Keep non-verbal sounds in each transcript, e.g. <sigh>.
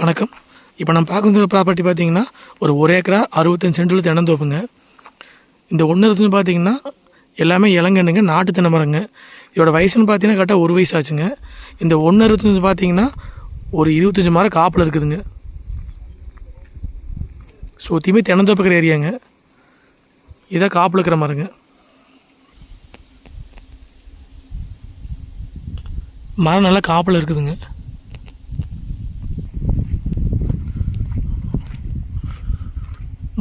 வணக்கம். இப்போ நம்ம பார்க்குற ப்ராப்பர்ட்டி பார்த்தீங்கன்னா ஒரு ஒரு ஏக்கரா அறுபத்தஞ்சு சென்டில் தினந்தோப்புங்க இந்த ஒன்று இருந்து பார்த்தீங்கன்னா எல்லாமே இளங்கண்ணுங்க நாட்டு தென்னை மரங்க இதோட வயசுன்னு பார்த்தீங்கன்னா கரெக்டாக ஒரு வயசு ஆச்சுங்க இந்த ஒன்று இருந்து பார்த்தீங்கன்னா ஒரு இருபத்தஞ்சி மரம் காப்பில் இருக்குதுங்க. சுற்றியுமே தினந்தோப்புக்கிற ஏரியாங்க. இதான் காப்பில் இருக்கிற மரங்க. மரம் நல்லா காப்பில் இருக்குதுங்க.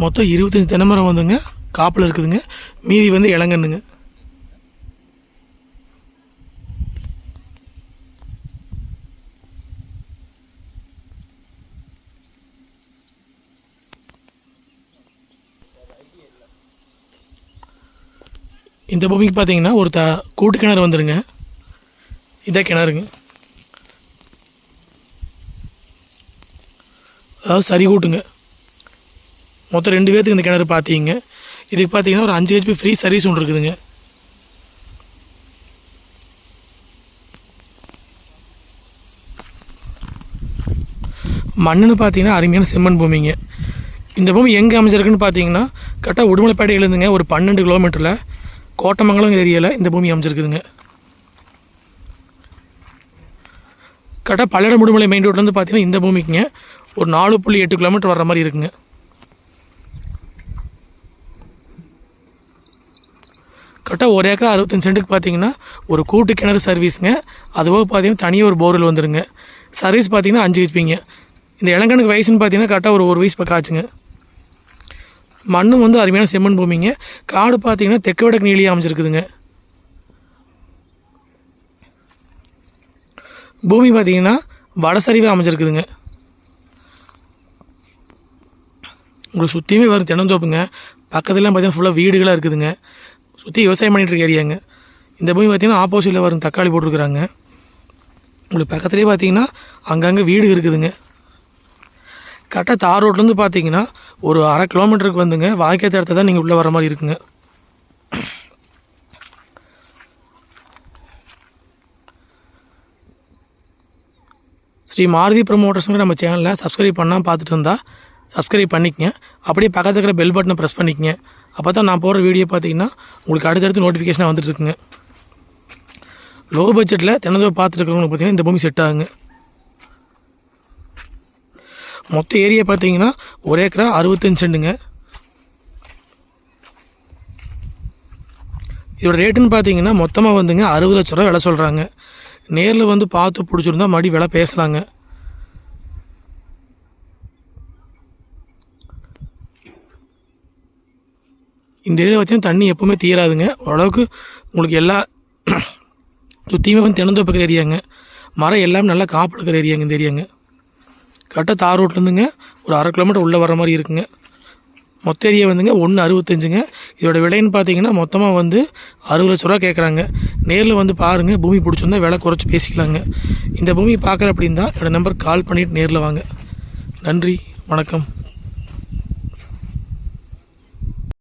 மொத்தம் இருபத்தஞ்சி தென்னை மரம் வந்துங்க. காப்பில் இருக்குதுங்க. மீதி வந்து இளங்கண்ணுங்க. இந்த பூமிக்கு பார்த்தீங்கன்னா ஒரு த கூட்டு கிணறு வந்துடுங்க இதான் கிணறுங்க. அதாவது சரி கூட்டுங்க. மொத்தம் ரெண்டு பேர்த்துக்கு இந்த கிணறு பார்த்தீங்க இதுக்கு பார்த்தீங்கன்னா ஒரு அஞ்சு ஹெச்பி ஃப்ரீ சர்வீஸ் ஒன்று இருக்குதுங்க. மண்ணுன்னு பார்த்தீங்கன்னா அருமையான செம்மண் பூமிங்க. இந்த பூமி எங்கே அமைஞ்சிருக்குன்னு பார்த்தீங்கன்னா கரெக்டாக உடுமலைப்பேட்டையிலேருந்துங்க ஒரு பன்னெண்டு கிலோமீட்டரில். கோட்டமங்கலம் ஏரியாவில் இந்த பூமி அமைஞ்சிருக்குதுங்க. கரெக்டாக பல்லடம் உடுமலை மெயின் ரோட்லேருந்து பார்த்தீங்கன்னா இந்த பூமிக்குங்க. ஒரு நாலு புள்ளி எட்டு கிலோமீட்டர் வர்ற மாதிரி இருக்குங்க. கரெக்டாக ஒரு ஏக்கர் அறுபத்தஞ்சு சென்ட்டுக்கு பார்த்தீங்கன்னா ஒரு கூட்டு கிணறு சர்வீஸுங்க. அதுபோக பார்த்தீங்கன்னா தனியாக ஒரு போர்வெல் வந்துருங்க. சர்வீஸ் பார்த்தீங்கன்னா அஞ்சு வச்சுப்பீங்க இந்த இளங்கனுக்கு வயசுன்னு பார்த்தீங்கன்னா கரெக்டாக ஒரு ஒரு வயசு பக்காச்சுங்க ஆச்சுங்க. மண்ணும் வந்து அருமையான செம்மண் பூமிங்க. காடு பார்த்தீங்கன்னா தெற்கு வடக்கு நீளியாக அமைஞ்சிருக்குதுங்க. பூமி பார்த்தீங்கன்னா வடசரிவாக அமைஞ்சிருக்குதுங்க. உங்களுக்கு சுற்றியுமே வரும் தென்னந்தோப்புங்க. பக்கத்துலாம் பார்த்தீங்கன்னா ஃபுல்லாக வீடுகளாக இருக்குதுங்க. சுற்றி விவசாயம் பண்ணிட்டு இருக்க ஏரியாங்க இந்த பூமி பார்த்தீங்கன்னா ஆப்போசிட்டில் வரும் தக்காளி போட்டிருக்குறாங்க. உங்களுக்கு பக்கத்துலேயே பார்த்தீங்கன்னா அங்கங்கே வீடு இருக்குதுங்க. கரெக்டாக தார் ரோட்லேருந்து பார்த்தீங்கன்னா ஒரு அரை கிலோமீட்டருக்கு வந்துங்க. வாய்க்கை இடத்த தான் நீங்கள் உள்ளே வர மாதிரி இருக்குங்க. ஸ்ரீ மாருதி ப்ரமோட்டர்ஸுங்கிற நம்ம சேனலில் சப்ஸ்கிரைப் பண்ணால் பார்த்துட்டு இருந்தால் சப்ஸ்கிரைப் பண்ணிக்கங்க. அப்படியே பக்கத்தில் இருக்கிற பெல் பட்டனை ப்ரெஸ் பண்ணிக்கங்க. அப்போ தான் நான் போடுற வீடியோ பார்த்தீங்கன்னா உங்களுக்கு அடுத்தடுத்து நோட்டிஃபிகேஷனாக வந்துட்டுருக்குங்க லோ பட்ஜெட்டில் தினந்தோப்பு பார்த்துருக்கவங்களுக்கு பார்த்தீங்கன்னா இந்த பூமி செட் ஆகுங்க. மொத்த ஏரியா பார்த்தீங்கன்னா ஒரு ஏக்கரா அறுபத்தஞ்சு செண்டுங்க. இதோட ரேட்டுன்னு பார்த்தீங்கன்னா மொத்தமாக வந்துங்க அறுபது லட்ச ரூபா விலை சொல்கிறாங்க நேரில் வந்து பார்த்து பிடிச்சிருந்தா மறுபடி விலை பேசலாங்க. இந்த ஏரியாவில் பார்த்தீங்கன்னா தண்ணி எப்போவுமே தீராதுங்க. ஓரளவுக்கு உங்களுக்கு எல்லா <clears throat> சுற்றியுமே வந்து தினந்தோப்புக்கிற ஏரியாங்க. மரம் எல்லாமே நல்லா காப்பு ஏரியாங்க இந்த ஏரியாங்க. கரெக்டாக தார் ரோட்லேருந்துங்க ஒரு அரை கிலோமீட்டர் உள்ளே வர மாதிரி இருக்குங்க. மொத்த ஏரியா வந்துங்க ஒன்று அறுபத்தஞ்சுங்க. இதோட விலைன்னு பார்த்தீங்கன்னா மொத்தமாக வந்து அறுபது லட்ச ரூபா கேட்குறாங்க நேரில் வந்து பாருங்கள் பூமி பிடிச்சிருந்தா விலை குறைச்சி பேசிக்கலாங்க. இந்த பூமி பார்க்குற அப்படின்னா என்னோடய நம்பர் கால் பண்ணிவிட்டு நேரில் வாங்க. நன்றி வணக்கம்.